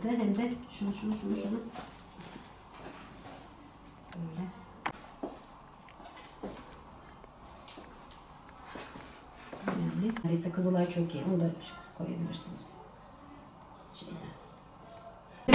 hem de şunu şunu şunu şunu. Böyle. Önemli. Neredeyse Kızılay çok iyi. Onu da koyabilirsiniz. Şeyden.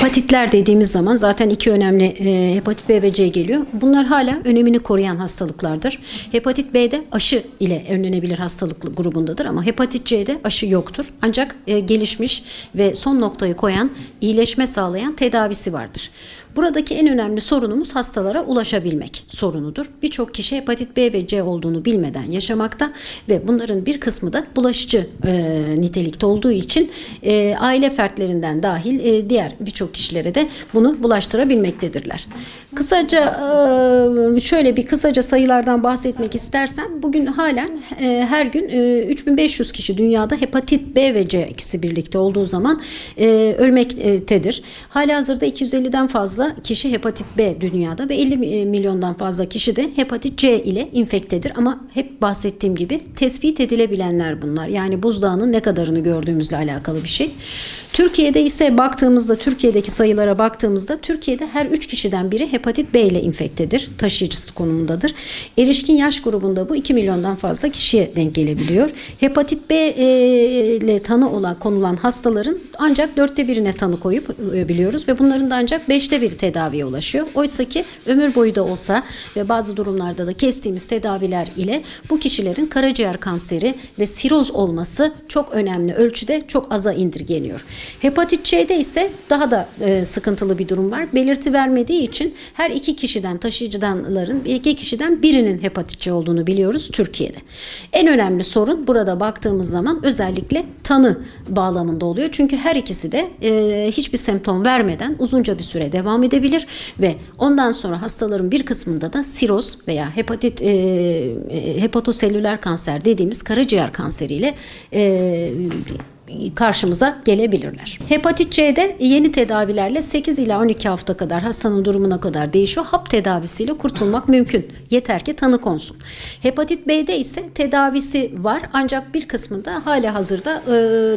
Hepatitler dediğimiz zaman zaten iki önemli e, hepatit B ve C geliyor. Bunlar hala önemini koruyan hastalıklardır. Hepatit B'de aşı ile önlenebilir hastalık grubundadır ama hepatit C'de aşı yoktur. Ancak e, gelişmiş ve son noktayı koyan, iyileşme sağlayan tedavisi vardır. Buradaki en önemli sorunumuz hastalara ulaşabilmek sorunudur. Birçok kişi hepatit B ve C olduğunu bilmeden yaşamakta ve bunların bir kısmı da bulaşıcı e, nitelikte olduğu için e, aile fertlerinden dahil e, diğer birçok kişilere de bunu bulaştırabilmektedirler. Kısaca e, şöyle bir kısaca sayılardan bahsetmek istersem bugün halen e, her gün e, 3500 kişi dünyada hepatit B ve C ikisi birlikte olduğu zaman e, ölmektedir. Halihazırda 250'den fazla kişi hepatit B dünyada ve 50 milyondan fazla kişi de hepatit C ile infektedir. Ama hep bahsettiğim gibi tespit edilebilenler bunlar. Yani buzdağının ne kadarını gördüğümüzle alakalı bir şey. Türkiye'de ise baktığımızda Türkiye'deki sayılara baktığımızda Türkiye'de her 3 kişiden biri hepatit B ile infektedir. Taşıyıcısı konumundadır. Erişkin yaş grubunda bu 2 milyondan fazla kişiye denk gelebiliyor. Hepatit B e, ile tanı olan konulan hastaların ancak dörtte birine tanı koyup e, biliyoruz ve bunların da ancak beşte biri tedaviye ulaşıyor. Oysa ki ömür boyu da olsa ve bazı durumlarda da kestiğimiz tedaviler ile bu kişilerin karaciğer kanseri ve siroz olması çok önemli ölçüde çok aza indirgeniyor. Hepatit C'de ise daha da e, sıkıntılı bir durum var. Belirti vermediği için her iki kişiden taşıyıcıdanların iki kişiden birinin hepatit C olduğunu biliyoruz Türkiye'de. En önemli sorun burada baktığımız zaman özellikle tanı bağlamında oluyor. Çünkü her ikisi de e, hiçbir semptom vermeden uzunca bir süre devam edebilir ve ondan sonra hastaların bir kısmında da siroz veya hepatit e, e, hepatoselüler kanser dediğimiz karaciğer kanseriyle e, karşımıza gelebilirler. Hepatit C'de yeni tedavilerle 8 ila 12 hafta kadar hastanın durumuna kadar değişiyor. Hap tedavisiyle kurtulmak mümkün. Yeter ki tanı konsun. Hepatit B'de ise tedavisi var ancak bir kısmında hala hazırda e,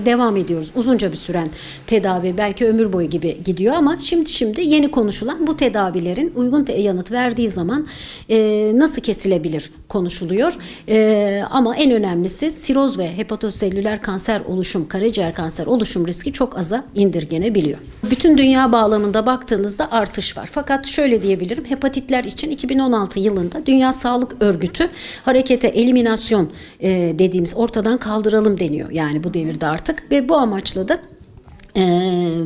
devam ediyoruz. Uzunca bir süren tedavi belki ömür boyu gibi gidiyor ama şimdi şimdi yeni konuşulan bu tedavilerin uygun te- yanıt verdiği zaman e, nasıl kesilebilir konuşuluyor. E, ama en önemlisi siroz ve hepatoselüler kanser oluşum, karaciğer kanser oluşum riski çok aza indirgenebiliyor. Bütün dünya bağlamında baktığınızda artış var. Fakat şöyle diyebilirim. Hepatitler için 2016 yılında Dünya Sağlık Örgütü harekete eliminasyon e, dediğimiz ortadan kaldıralım deniyor. Yani bu devirde artık ve bu amaçla da ee,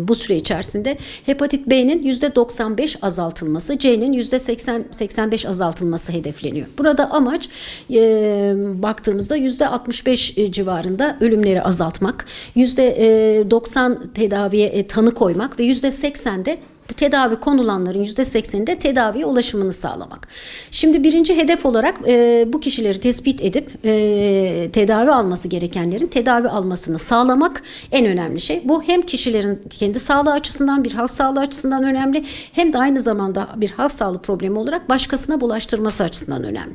bu süre içerisinde hepatit B'nin %95 azaltılması, C'nin %80-85 azaltılması hedefleniyor. Burada amaç e, baktığımızda %65 civarında ölümleri azaltmak, %90 tedaviye e, tanı koymak ve %80'de bu tedavi konulanların %80'inde tedaviye ulaşımını sağlamak. Şimdi birinci hedef olarak e, bu kişileri tespit edip e, tedavi alması gerekenlerin tedavi almasını sağlamak en önemli şey. Bu hem kişilerin kendi sağlığı açısından bir halk sağlığı açısından önemli hem de aynı zamanda bir halk sağlığı problemi olarak başkasına bulaştırması açısından önemli.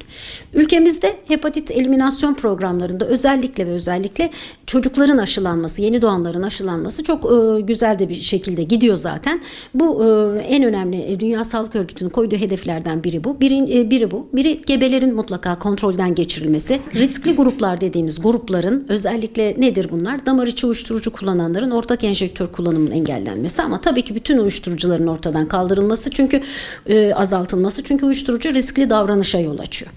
Ülkemizde hepatit eliminasyon programlarında özellikle ve özellikle çocukların aşılanması, yeni doğanların aşılanması çok e, güzel de bir şekilde gidiyor zaten. Bu e, en önemli e, Dünya Sağlık Örgütü'nün koyduğu hedeflerden biri bu. Biri, e, biri bu. Biri gebelerin mutlaka kontrolden geçirilmesi. Riskli gruplar dediğimiz grupların özellikle nedir bunlar? Damar içi uyuşturucu kullananların ortak enjektör kullanımının engellenmesi ama tabii ki bütün uyuşturucuların ortadan kaldırılması çünkü azaltılması çünkü uyuşturucu riskli davranışa yol açıyor.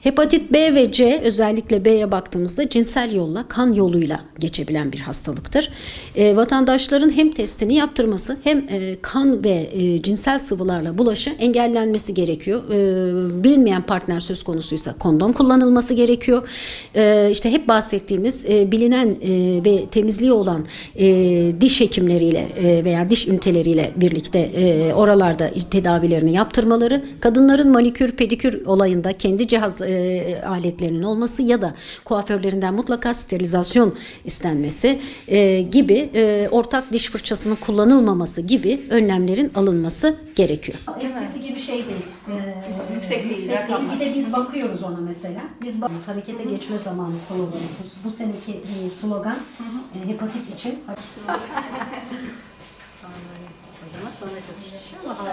Hepatit B ve C özellikle B'ye baktığımızda cinsel yolla kan yoluyla geçebilen bir hastalıktır. E, vatandaşların hem testini yaptırması hem e, kan ve e, cinsel sıvılarla bulaşı engellenmesi gerekiyor. E, bilinmeyen partner söz konusuysa kondom kullanılması gerekiyor. E, işte hep bahsettiğimiz e, bilinen e, ve temizliği olan e, diş hekimleriyle e, veya diş üniteleriyle birlikte e, oralarda tedavilerini yaptırmaları, kadınların manikür pedikür olayında kendi cihaz e, aletlerinin olması ya da kuaförlerinden mutlaka sterilizasyon istenmesi e, gibi e, ortak diş fırçasının kullanılmaması gibi önlemlerin alınması gerekiyor. Eskisi gibi şey değil. Ee, Yüksek değil, rakamlar. Bir de biz bakıyoruz ona mesela. Biz bak- harekete geçme zamanı sloganı. Bu, bu seneki e, slogan e, hepatit için. O zaman sana çok iş düşüyor ama.